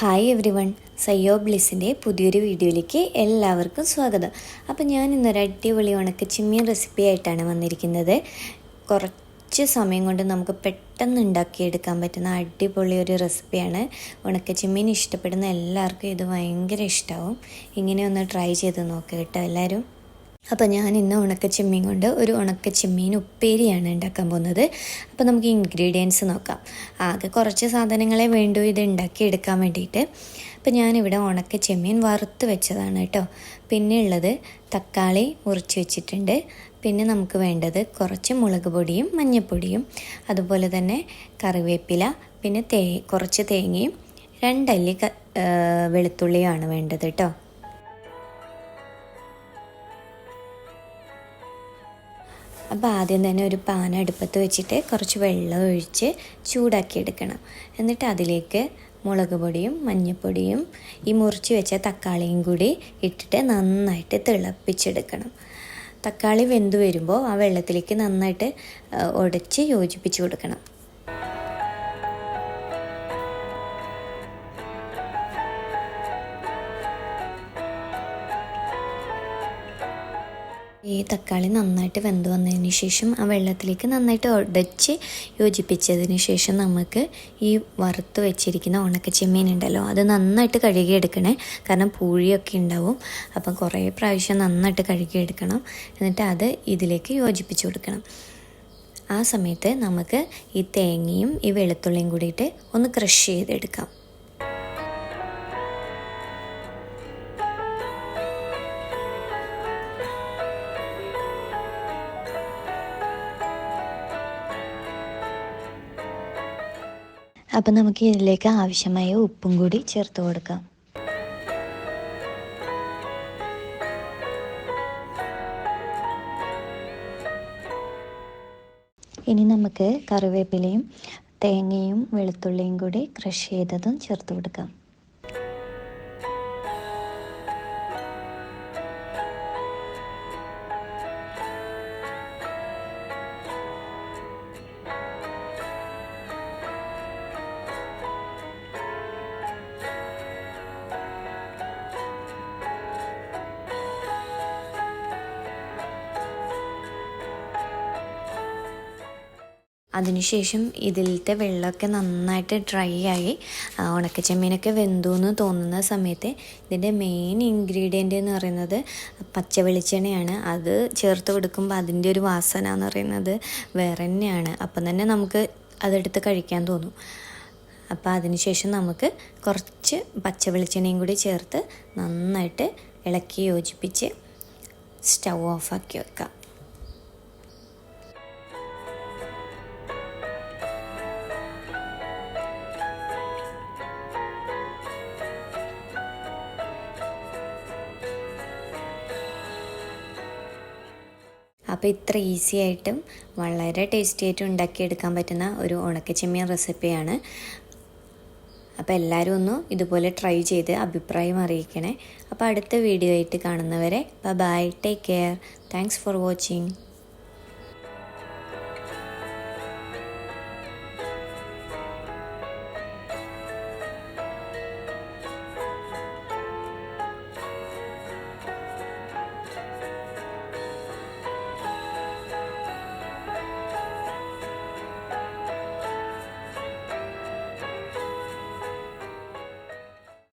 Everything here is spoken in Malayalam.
ഹായ് എവ്രി വൺ സയ്യോ ബ്ലിസിന്റെ പുതിയൊരു വീഡിയോയിലേക്ക് എല്ലാവർക്കും സ്വാഗതം. അപ്പോൾ ഞാൻ ഇന്നൊരു അടിപൊളി ഉണക്ക ചിമ്മിയൻ റെസിപ്പി ആയിട്ടാണ് വന്നിരിക്കുന്നത്. കുറച്ച് സമയം കൊണ്ട് നമുക്ക് പെട്ടെന്ന് ഉണ്ടാക്കിയെടുക്കാൻ പറ്റുന്ന അടിപൊളി ഒരു റെസിപ്പിയാണ് ഉണക്ക ചിമ്മീൻ ഇഷ്ടപ്പെടുന്ന എല്ലാവർക്കും ഇത് ഭയങ്കര ഇഷ്ടമാവും ഇങ്ങനെ ഒന്ന് ട്രൈ ചെയ്ത് നോക്കുക കേട്ടോ എല്ലാവരും അപ്പോൾ ഞാൻ ഇന്ന് ഉണക്ക ചെമ്മീൻ കൊണ്ട് ഒരു ഉണക്ക ചെമ്മീൻ ഉപ്പേരിയാണ് ഉണ്ടാക്കാൻ പോകുന്നത്. അപ്പോൾ നമുക്ക് ഇൻഗ്രീഡിയൻസ് നോക്കാം. ആകെ കുറച്ച് സാധനങ്ങളെ വേണ്ടൂ ഇത് ഉണ്ടാക്കി എടുക്കാൻ വേണ്ടിയിട്ട്. അപ്പോൾ ഞാനിവിടെ ഉണക്ക ചെമ്മീൻ വറുത്ത് വെച്ചതാണ് കേട്ടോ. പിന്നെ ഉള്ളത് തക്കാളി മുറിച്ച് വെച്ചിട്ടുണ്ട്. പിന്നെ നമുക്ക് വേണ്ടത് കുറച്ച് മുളക് പൊടിയും മഞ്ഞൾപ്പൊടിയും അതുപോലെ തന്നെ കറിവേപ്പില പിന്നെ തേ കുറച്ച് തേങ്ങയും രണ്ടല്ലി ക വെളുത്തുള്ളിയുമാണ് വേണ്ടത് കേട്ടോ. അപ്പോൾ ആദ്യം തന്നെ ഒരു പാൻ അടുപ്പത്ത് വെച്ചിട്ട് കുറച്ച് വെള്ളം ഒഴിച്ച് ചൂടാക്കി എടുക്കണം. എന്നിട്ട് അതിലേക്ക് മുളക് പൊടിയും മഞ്ഞൾപ്പൊടിയും ഈ മുറിച്ച് വെച്ച തക്കാളിയും കൂടി ഇട്ടിട്ട് നന്നായിട്ട് തിളപ്പിച്ചെടുക്കണം. തക്കാളി വെന്ത് വരുമ്പോൾ ആ വെള്ളത്തിലേക്ക് നന്നായിട്ട് ഉടച്ച് യോജിപ്പിച്ച് കൊടുക്കണം. ഈ തക്കാളി നന്നായിട്ട് വെന്ത് വന്നതിന് ശേഷം ആ വെള്ളത്തിലേക്ക് നന്നായിട്ട് ഉടച്ച് യോജിപ്പിച്ചതിന് ശേഷം നമുക്ക് ഈ വറുത്ത് വെച്ചിരിക്കുന്ന ഉണക്ക ചെമ്മീൻ ഉണ്ടല്ലോ അത് നന്നായിട്ട് കഴുകിയെടുക്കണേ. കാരണം പൂഴിയൊക്കെ ഉണ്ടാവും. അപ്പം കുറേ പ്രാവശ്യം നന്നായിട്ട് കഴുകിയെടുക്കണം. എന്നിട്ട് അത് ഇതിലേക്ക് യോജിപ്പിച്ച് കൊടുക്കണം. ആ സമയത്ത് നമുക്ക് ഈ തേങ്ങയും ഈ വെളുത്തുള്ളിയും കൂടിയിട്ട് ഒന്ന് ക്രഷ് ചെയ്തെടുക്കാം. അപ്പം നമുക്ക് ഇതിലേക്ക് ആവശ്യമായ ഉപ്പും കൂടി ചേർത്ത് കൊടുക്കാം. ഇനി നമുക്ക് കറിവേപ്പിലയും തേങ്ങയും വെളുത്തുള്ളിയും കൂടി ക്രഷ് ചെയ്തതും ചേർത്ത് കൊടുക്കാം. അതിനുശേഷം ഇതിലത്തെ വെള്ളമൊക്കെ നന്നായിട്ട് ഡ്രൈ ആയി ഉണക്കച്ചെമ്മീനൊക്കെ വെന്തു എന്ന് തോന്നുന്ന സമയത്ത് ഇതിന്റെ മെയിൻ ഇൻഗ്രീഡിയന്റ് എന്ന് പറയുന്നത് പച്ച വെളിച്ചെണ്ണയാണ്. അത് ചേർത്ത് കൊടുക്കുമ്പോൾ അതിന്റെ ഒരു വാസന എന്ന് പറയുന്നത് വേറെ തന്നെയാണ് അപ്പം തന്നെ നമുക്ക് അതെടുത്ത് കഴിക്കാൻ തോന്നും. അപ്പോൾ അതിനുശേഷം നമുക്ക് കുറച്ച് പച്ച വെളിച്ചെണ്ണയും കൂടി ചേർത്ത് നന്നായിട്ട് ഇളക്കി യോജിപ്പിച്ച് സ്റ്റൗ ഓഫാക്കി വെക്കാം. അപ്പോൾ ഇത്ര ഈസി ആയിട്ടും വളരെ ടേസ്റ്റി ആയിട്ടും ഉണ്ടാക്കിയെടുക്കാൻ പറ്റുന്ന ഒരു ഉണക്കച്ചെമ്മീൻ റെസിപ്പിയാണ് അപ്പോൾ എല്ലാവരും ഒന്ന് ഇതുപോലെ ട്രൈ ചെയ്ത് അഭിപ്രായം അറിയിക്കണേ. അപ്പോൾ അടുത്ത വീഡിയോ ആയിട്ട് കാണുന്നവരെ bye take care thanks for watching